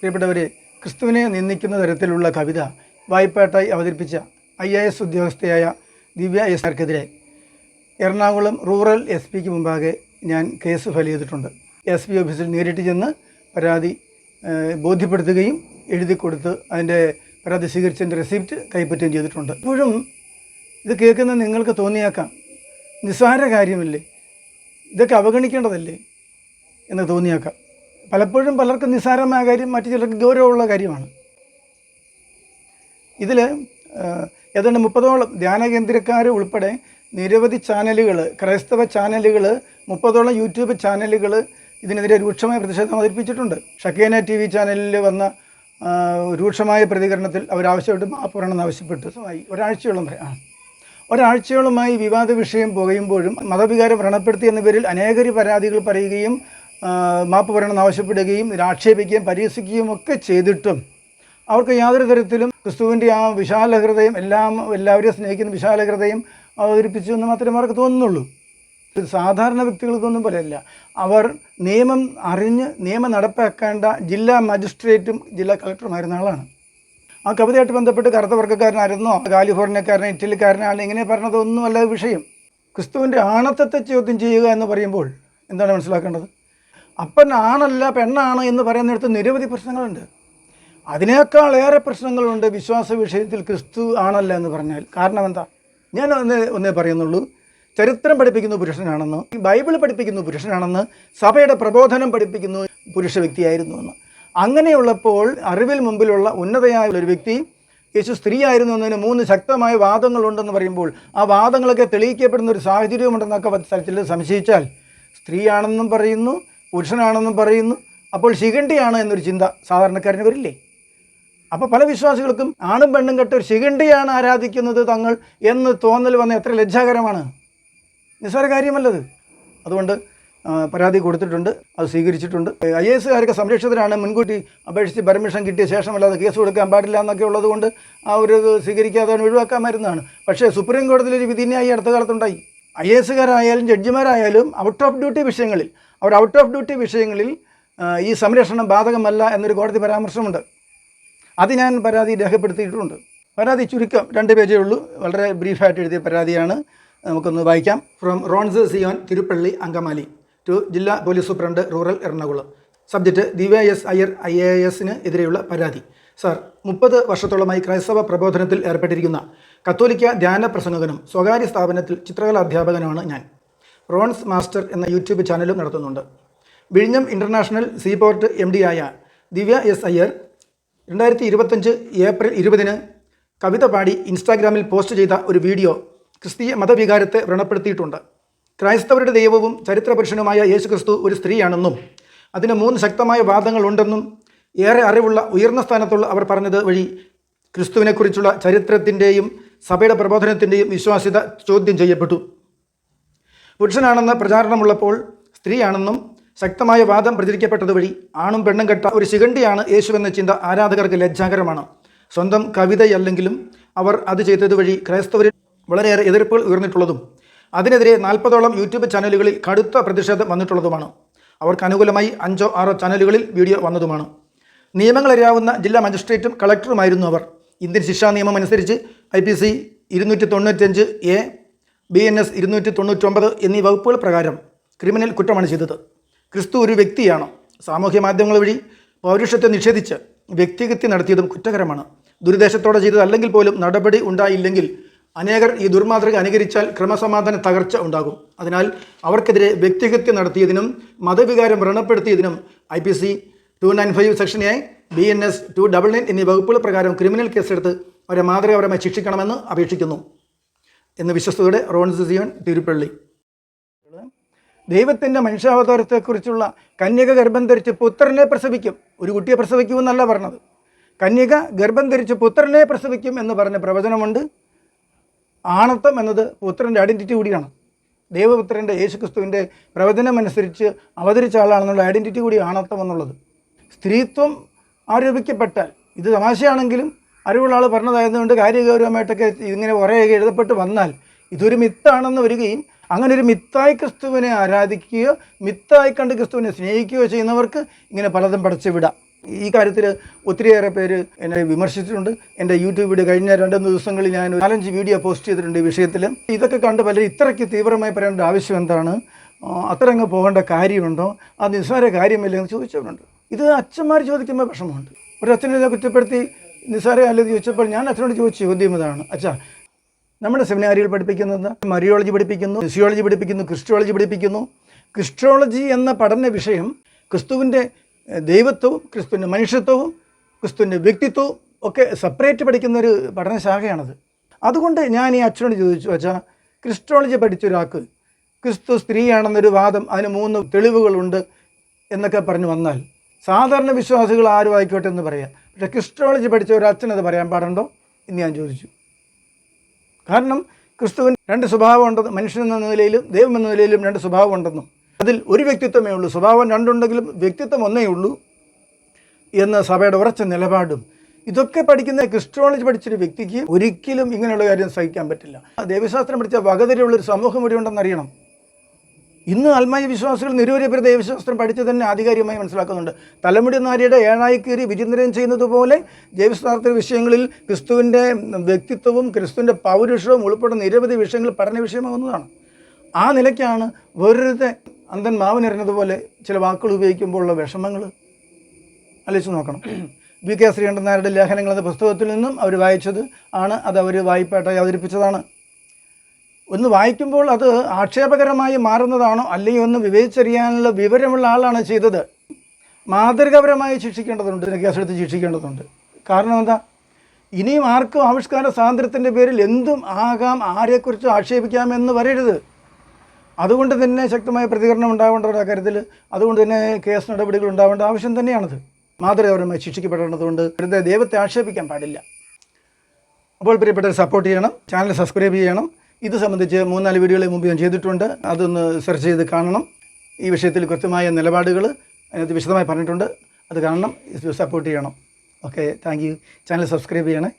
പ്രിയപ്പെട്ടവരെ ക്രിസ്തുവിനെ നിന്ദിക്കുന്ന തരത്തിലുള്ള കവിത വായ്പാട്ടായി അവതരിപ്പിച്ച ഐ എ എസ് ഉദ്യോഗസ്ഥയായ ദിവ്യ എസ് ആർക്കെതിരെ എറണാകുളം റൂറൽ എസ് പിക്ക് മുമ്പാകെ ഞാൻ കേസ് ഫയൽ ചെയ്തിട്ടുണ്ട്. എസ് പി ഓഫീസിൽ നേരിട്ട് ചെന്ന് പരാതി ബോധ്യപ്പെടുത്തുകയും എഴുതി കൊടുത്ത് അതിന്റെ പരാതി സ്വീകരിച്ചതിന്റെ റെസിപ്റ്റ് കൈപ്പറ്റുകയും ചെയ്തിട്ടുണ്ട്. ഇപ്പോഴും ഇത് കേൾക്കുന്ന നിങ്ങൾക്ക് തോന്നിയേക്കാം നിസ്സാര കാര്യമല്ലേ? ഇതൊക്കെ അവഗണിക്കേണ്ടതല്ലേ എന്ന് തോന്നിയേക്കാം. പലപ്പോഴും പലർക്കും നിസ്സാരമായ കാര്യം മറ്റു ചിലർക്ക് ഗൗരവമുള്ള കാര്യമാണ്. ഇതിൽ ഏതാണ്ട് മുപ്പതോളം ധ്യാന കേന്ദ്രക്കാർ ഉൾപ്പെടെ നിരവധി ചാനലുകൾ ക്രൈസ്തവ ചാനലുകൾ മുപ്പതോളം യൂട്യൂബ് ചാനലുകൾ ഇതിനെതിരെ രൂക്ഷമായ പ്രതിഷേധം അവതരിപ്പിച്ചിട്ടുണ്ട്. ഷക്കേന ടി വി ചാനലിൽ വന്ന രൂക്ഷമായ പ്രതികരണത്തിൽ അവരാവശ്യപ്പെട്ട് മാപ്പ് പറയണമെന്ന് ആവശ്യപ്പെട്ടു. ആയി ഒരാഴ്ചയോളം വരെ ആ. ഒരാഴ്ചയോളമായി വിവാദ വിഷയം പോകുമ്പോഴും മതവികാരം വ്രണപ്പെടുത്തി എന്ന പേരിൽ അനേകരി പരാതികൾ പറയുകയും മാപ്പ് പറയണമെന്ന് ആവശ്യപ്പെടുകയും ആക്ഷേപിക്കുകയും പരിഹസിക്കുകയും ഒക്കെ ചെയ്തിട്ടും അവർക്ക് യാതൊരു തരത്തിലും ക്രിസ്തുവിന്റെ ആ വിശാല ഹൃദയം എല്ലാം എല്ലാവരെയും സ്നേഹിക്കുന്ന വിശാല ഹൃദയം അവതരിപ്പിച്ചു എന്ന് മാത്രമേ അവർക്ക് തോന്നുന്നുള്ളൂ. സാധാരണ വ്യക്തികൾക്കൊന്നും പോലെയല്ല. അവർ നിയമം അറിഞ്ഞ് നിയമം നടപ്പാക്കേണ്ട ജില്ലാ മജിസ്ട്രേറ്റും ജില്ലാ കളക്ടറുമായിരുന്ന ആളാണ്. ആ കവിതയായിട്ട് ബന്ധപ്പെട്ട് കറുത്ത വർഗക്കാരനായിരുന്നോ കാലിഫോർണിയക്കാരനോ ഇറ്റലിക്കാരനാണ് ഇങ്ങനെ പറഞ്ഞതൊന്നുമല്ല വിഷയം. ക്രിസ്തുവിന്റെ ആണത്തത്തെ ചോദ്യം ചെയ്യുക എന്ന് പറയുമ്പോൾ എന്താണ് മനസ്സിലാക്കേണ്ടത്? അപ്പൻ ആണല്ല പെണ്ണാണ് എന്ന് പറയുന്നിടത്ത് നിരവധി പ്രശ്നങ്ങളുണ്ട്. അതിനേക്കാൾ ഏറെ പ്രശ്നങ്ങളുണ്ട് വിശ്വാസ വിഷയത്തിൽ ക്രിസ്തു ആണല്ല എന്ന് പറഞ്ഞാൽ. കാരണം എന്താ? ഞാൻ ഒന്ന് ഒന്നേ പറയുന്നുള്ളൂ. ചരിത്രം പഠിപ്പിക്കുന്ന പുരുഷനാണെന്ന് ബൈബിൾ പഠിപ്പിക്കുന്ന പുരുഷനാണെന്ന് സഭയുടെ പ്രബോധനം പഠിപ്പിക്കുന്ന പുരുഷ വ്യക്തിയായിരുന്നു എന്ന്. അങ്ങനെയുള്ളപ്പോൾ അറിവിൽ മുമ്പിലുള്ള ഉന്നതയായ ഒരു വ്യക്തി യേശു സ്ത്രീയായിരുന്നു എന്നതിന് മൂന്ന് ശക്തമായ വാദങ്ങളുണ്ടെന്ന് പറയുമ്പോൾ ആ വാദങ്ങളൊക്കെ തെളിയിക്കപ്പെടുന്ന ഒരു സാഹചര്യമുണ്ടെന്നൊക്കെ സ്ഥലത്തിൽ സംശയിച്ചാൽ സ്ത്രീയാണെന്നും പറയുന്നു പുരുഷനാണെന്നും പറയുന്നു. അപ്പോൾ ശിഖണ്ഡിയാണ് എന്നൊരു ചിന്ത സാധാരണക്കാരന് വരില്ലേ? അപ്പോൾ പല വിശ്വാസികൾക്കും ആണും പെണ്ണും കെട്ട ഒരു ശിഖണ്ഡിയാണ് ആരാധിക്കുന്നത് തങ്ങൾ എന്ന് തോന്നൽ വന്ന എത്ര ലജ്ജാകരമാണ്. നിസ്സാര കാര്യമല്ലത്. അതുകൊണ്ട് പരാതി കൊടുത്തിട്ടുണ്ട് അത് സ്വീകരിച്ചിട്ടുണ്ട്. ഐ എസ് എസുകാരൊക്കെ സംരക്ഷിതരാണ്. മുൻകൂട്ടി അപേക്ഷിച്ച് പെർമിഷൻ കിട്ടിയ ശേഷമല്ലാതെ കേസ് കൊടുക്കാൻ പാടില്ല എന്നൊക്കെ ഉള്ളതുകൊണ്ട് ആ ഒരു സ്വീകരിക്കാതെ ഒഴിവാക്കാമായിരുന്നതാണ്. പക്ഷേ സുപ്രീം കോടതിയിൽ ഒരു വിധിന്യായി അടുത്ത കാലത്തുണ്ടായി. ഐ എസുകാരായാലും ജഡ്ജിമാരായാലും ഔട്ട് ഓഫ് ഡ്യൂട്ടി വിഷയങ്ങളിൽ അവർ ഔട്ട് ഓഫ് ഡ്യൂട്ടി വിഷയങ്ങളിൽ ഈ സംരക്ഷണം ബാധകമല്ല എന്നൊരു കോടതി പരാമർശമുണ്ട്. അത് ഞാൻ പരാതി രേഖപ്പെടുത്തിയിട്ടുണ്ട്. പരാതി ചുരുക്കം രണ്ട് പേജേ ഉള്ളൂ. വളരെ ബ്രീഫായിട്ട് എഴുതിയ പരാതിയാണ്. നമുക്കൊന്ന് വായിക്കാം. From Ron's Zion Thiruppally Angamaly to ജില്ലാ police superintendent rural Ernakulam. Subject Divya S Iyer I A എസിന് എതിരെയുള്ള പരാതി. സാർ മുപ്പത് വർഷത്തോളമായി ക്രൈസ്തവ പ്രബോധനത്തിൽ ഏർപ്പെട്ടിരിക്കുന്ന കത്തോലിക്ക ധ്യാന പ്രസംഗകനും സ്വകാര്യ സ്ഥാപനത്തിൽ ചിത്രകലാ അധ്യാപകനുമാണ് ഞാൻ. റോൺസ് മാസ്റ്റർ എന്ന യൂട്യൂബ് ചാനലും നടത്തുന്നുണ്ട്. വിഴിഞ്ഞം ഇന്റർനാഷണൽ സീപോർട്ട് എം ആയ ദിവ്യ എസ് അയ്യർ രണ്ടായിരത്തി ഇരുപത്തഞ്ച് ഏപ്രിൽ ഇരുപതിന് കവിത പാടി ഇൻസ്റ്റാഗ്രാമിൽ പോസ്റ്റ് ചെയ്ത ഒരു വീഡിയോ ക്രിസ്തീയ മതവികാരത്തെ വ്രണപ്പെടുത്തിയിട്ടുണ്ട്. ക്രൈസ്തവരുടെ ദൈവവും ചരിത്രപുരുഷനുമായ യേശുക്രിസ്തു ഒരു സ്ത്രീയാണെന്നും അതിന് മൂന്ന് ശക്തമായ വാദങ്ങളുണ്ടെന്നും ഏറെ അറിവുള്ള ഉയർന്ന സ്ഥാനത്തുള്ള അവർ പറഞ്ഞത് വഴി ക്രിസ്തുവിനെക്കുറിച്ചുള്ള ചരിത്രത്തിന്റെയും സഭയുടെ പ്രബോധനത്തിന്റെയും വിശ്വാസ്യത ചോദ്യം ചെയ്യപ്പെട്ടു. പുരുഷനാണെന്ന പ്രചാരണമുള്ളപ്പോൾ സ്ത്രീയാണെന്നും ശക്തമായ വാദം പ്രചരിക്കപ്പെട്ടത് വഴി ആണും പെണ്ണും കെട്ട ഒരു ശിഖണ്ഡിയാണ് എന്ന ചിന്ത ആരാധകർക്ക് ലജ്ജാകരമാണ്. സ്വന്തം കവിതയല്ലെങ്കിലും അവർ അത് ചെയ്തത് വഴി ക്രൈസ്തവരിൽ വളരെയേറെ എതിർപ്പുകൾ ഉയർന്നിട്ടുള്ളതും അതിനെതിരെ നാൽപ്പതോളം യൂട്യൂബ് ചാനലുകളിൽ കടുത്ത പ്രതിഷേധം വന്നിട്ടുള്ളതുമാണ്. അവർക്ക് അനുകൂലമായി അഞ്ചോ ആറോ ചാനലുകളിൽ വീഡിയോ വന്നതുമാണ്. നിയമങ്ങൾ അറിയാവുന്ന ജില്ലാ മജിസ്ട്രേറ്റും കളക്ടറുമായിരുന്നു അവർ. ഇന്ത്യൻ ശിക്ഷാ നിയമം അനുസരിച്ച് ഐ പി സി ഇരുന്നൂറ്റി തൊണ്ണൂറ്റഞ്ച് എ ബി എൻ എസ് ഇരുന്നൂറ്റി തൊണ്ണൂറ്റൊമ്പത് എന്നീ വകുപ്പുകൾ പ്രകാരം ക്രിമിനൽ കുറ്റമാണ് ചെയ്തത്. ക്രിസ്തു ഒരു വ്യക്തിയാണ്. സാമൂഹ്യ മാധ്യമങ്ങൾ വഴി പൗരുഷത്തെ നിഷേധിച്ച് വ്യക്തിഹത്യ നടത്തിയതും കുറ്റകരമാണ്. ദുരുദ്ദേശത്തോടെ ചെയ്തതല്ലെങ്കിൽ പോലും നടപടി ഉണ്ടായില്ലെങ്കിൽ അനേകർ ഈ ദുർമാതൃക അനുകരിച്ചാൽ ക്രമസമാധാന തകർച്ച ഉണ്ടാകും. അതിനാൽ അവർക്കെതിരെ വ്യക്തിഹത്യ നടത്തിയതിനും മതവികാരം വ്രണപ്പെടുത്തിയതിനും I P C two nine five section A B N S two double nine എന്നീ വകുപ്പുകൾ പ്രകാരം ക്രിമിനൽ കേസെടുത്ത് അവരെ മാതൃകാപരമായി ശിക്ഷിക്കണമെന്ന് അപേക്ഷിക്കുന്നു. എന്ന് വിശ്വസ്തയുടെ റോൺസ് സിയോൺ തിരുപ്പള്ളി. ദൈവത്തിന്റെ മനുഷ്യാവതാരത്തെക്കുറിച്ചുള്ള കന്യക ഗർഭം ധരിച്ച് പുത്രനെ പ്രസവിക്കും. ഒരു കുട്ടിയെ പ്രസവിക്കുമെന്നല്ല പറഞ്ഞത്. കന്യക ഗർഭം ധരിച്ച് പുത്രനെ പ്രസവിക്കും എന്ന് പറഞ്ഞ പ്രവചനമുണ്ട്. ആണത്വം എന്നത് പുത്രന്റെ ഐഡന്റിറ്റി കൂടിയാണ്. ദൈവപുത്രന്റെ യേശുക്രിസ്തുവിന്റെ പ്രവചനമനുസരിച്ച് അവതരിച്ച ആളാണെന്നുള്ള ഐഡന്റിറ്റി കൂടി ആണത്വം എന്നുള്ളത്. സ്ത്രീത്വം ആരോപിക്കപ്പെട്ടാൽ ഇത് തമാശയാണെങ്കിലും അറിവുള്ള ആൾ പറഞ്ഞതായതുകൊണ്ട് കാര്യഗൗരവമായിട്ടൊക്കെ ഇങ്ങനെ കുറേയൊക്കെ എഴുതപ്പെട്ട് വന്നാൽ ഇതൊരു മിത്താണെന്ന് വരികയും അങ്ങനെ ഒരു മിത്തായി ക്രിസ്തുവിനെ ആരാധിക്കുകയോ മിത്തായി കണ്ട് ക്രിസ്തുവിനെ സ്നേഹിക്കുകയോ ചെയ്യുന്നവർക്ക് ഇങ്ങനെ പലതും പടച്ചു വിടാം. ഈ കാര്യത്തിൽ ഒത്തിരിയേറെ പേര് എന്നെ വിമർശിച്ചിട്ടുണ്ട്. എന്റെ യൂട്യൂബ് വീഡിയോ കഴിഞ്ഞ രണ്ട് മൂന്ന് ദിവസങ്ങളിൽ ഞാൻ നാലഞ്ച് വീഡിയോ പോസ്റ്റ് ചെയ്തിട്ടുണ്ട് ഈ വിഷയത്തിൽ ഇതൊക്കെ കണ്ട് പലരും ഇത്രയ്ക്ക് തീവ്രമായി പറയേണ്ട ആവശ്യം എന്താണ്? അത്ര അങ്ങ് പോകേണ്ട കാര്യമുണ്ടോ? അത് നിസ്സാര കാര്യമില്ല എന്ന് ചോദിച്ചവരുണ്ട്. ഇത് അച്ഛന്മാർ ചോദിക്കുമ്പോൾ വിഷമമുണ്ട്. ഒരു അച്ഛനെ കുറ്റപ്പെടുത്തി നിസ്സാര അല്ലെന്ന് ചോദിച്ചപ്പോൾ ഞാൻ അച്ഛനോട് ചോദിച്ച ചോദ്യം ഇതാണ് അച്ഛാ നമ്മുടെ സെമിനാരിയിൽ പഠിപ്പിക്കുന്നത് മറിയോളജി പഠിപ്പിക്കുന്നു ഫിസിയോളജി പഠിപ്പിക്കുന്നു ക്രിസ്റ്റോളജി പഠിപ്പിക്കുന്നു. ക്രിസ്റ്റോളജി എന്ന പഠന വിഷയം ക്രിസ്തുവിന്റെ ദൈവത്വവും ക്രിസ്തുവിന്റെ മനുഷ്യത്വവും ക്രിസ്തുവിന്റെ വ്യക്തിത്വവും ഒക്കെ സെപ്പറേറ്റ് പഠിക്കുന്ന ഒരു പഠനശാഖയാണത്. അതുകൊണ്ട് ഞാൻ ഈ അച്ഛനോട് ചോദിച്ചു അച്ഛാ ക്രിസ്റ്റോളജി പഠിച്ചൊരാൾക്ക് ക്രിസ്തു സ്ത്രീയാണെന്നൊരു വാദം അതിന് മൂന്ന് തെളിവുകളുണ്ട് എന്നൊക്കെ പറഞ്ഞു വന്നാൽ സാധാരണ വിശ്വാസികൾ ആരും ആയിക്കോട്ടെ എന്ന് പറയാം. പക്ഷേ ക്രിസ്റ്റിയോളജി പഠിച്ച ഒരു അച്ഛനത് പറയാൻ പാടുണ്ടോ എന്ന് ഞാൻ ചോദിച്ചു. കാരണം ക്രിസ്തുവിന് രണ്ട് സ്വഭാവം ഉണ്ടെന്ന് മനുഷ്യൻ എന്ന നിലയിലും ദൈവം എന്ന നിലയിലും രണ്ട് സ്വഭാവം ഉണ്ടെന്നും. അതിൽ ഒരു വ്യക്തിത്വമേ ഉള്ളൂ. സ്വഭാവം രണ്ടുണ്ടെങ്കിലും വ്യക്തിത്വം ഒന്നേ ഉള്ളൂ എന്ന സഭയുടെ ഉറച്ച നിലപാടും. ഇതൊക്കെ പഠിക്കുന്ന ക്രിസ്ട്രോളജി പഠിച്ചൊരു വ്യക്തിക്ക് ഒരിക്കലും ഇങ്ങനെയുള്ള കാര്യം സഹിക്കാൻ പറ്റില്ല. ദൈവശാസ്ത്രം പഠിച്ച വകതിരിയുള്ളൊരു സമൂഹം ഇവിടെ ഉണ്ടെന്നറിയണം ഇന്ന് ആത്മായ വിശ്വാസികൾ നിരവധി പേര് ദൈവശാസ്ത്രം പഠിച്ച് തന്നെ ആധികാരികമായി മനസ്സിലാക്കുന്നുണ്ട്. തലമുടി നാരിയുടെ ഏഴായി കയറി വിചിന്തനം ചെയ്യുന്നത് പോലെ ജൈവശാസ്ത്ര വിഷയങ്ങളിൽ ക്രിസ്തുവിന്റെ വ്യക്തിത്വവും ക്രിസ്തുവിന്റെ പൗരുഷവും ഉൾപ്പെടുന്ന നിരവധി വിഷയങ്ങൾ പഠന വിഷയമാകുന്നതാണ്. ആ നിലയ്ക്കാണ് വെറുതെ അന്തൻ മാവിനെറിഞ്ഞതുപോലെ ചില വാക്കുകൾ ഉപയോഗിക്കുമ്പോഴുള്ള വിഷമങ്ങൾ. ആലോചിച്ച് നോക്കണം. വി കെ ശ്രീകണ്ഠൻ എന്ന പുസ്തകത്തിൽ നിന്നും അവർ വായിച്ചത് ആണ്. അത് അവർ വായ്പായിട്ടായി അവതരിപ്പിച്ചതാണ്. ഒന്ന് വായിക്കുമ്പോൾ അത് ആക്ഷേപകരമായി മാറുന്നതാണോ അല്ലെങ്കിൽ ഒന്ന് വിവേചിച്ചറിയാനുള്ള വിവരമുള്ള ആളാണ് ചെയ്തത്. മാതൃകാപരമായി ശിക്ഷിക്കേണ്ടതുണ്ട് കേസെടുത്ത് ശിക്ഷിക്കേണ്ടതുണ്ട്. കാരണം എന്താ? ഇനിയും ആർക്കും ആവിഷ്കാര സ്വാതന്ത്ര്യത്തിന്റെ പേരിൽ എന്തും ആകാം ആരെക്കുറിച്ചും ആക്ഷേപിക്കാമെന്ന് വരരുത്. അതുകൊണ്ട് തന്നെ ശക്തമായ പ്രതികരണം ഉണ്ടാവേണ്ട ഒരു കാര്യത്തിൽ അതുകൊണ്ട് തന്നെ കേസ് നടപടികൾ ഉണ്ടാവേണ്ട ആവശ്യം തന്നെയാണത്. മാതൃകാപരമായി ശിക്ഷിക്കപ്പെടേണ്ടതുകൊണ്ട് വെറുതെ ദൈവത്തെ ആക്ഷേപിക്കാൻ പാടില്ല. അപ്പോൾ പ്രിയപ്പെട്ടവർ സപ്പോർട്ട് ചെയ്യണം. ചാനൽ സബ്സ്ക്രൈബ് ചെയ്യണം. ഇത് സംബന്ധിച്ച് മൂന്നാൽ വീഡിയോകളെ മുമ്പ് ഞാൻ ചെയ്തിട്ടുണ്ട്. അതൊന്ന് സെർച്ച് ചെയ്ത് കാണണം. ഈ വിഷയത്തിൽ കൃത്യമായ നിലപാടുകൾ അതിനകത്ത് വിശദമായി പറഞ്ഞിട്ടുണ്ട്. അത് കാണണം സപ്പോർട്ട് ചെയ്യണം. Okay thank you channel subscribe ചെയ്യണേ.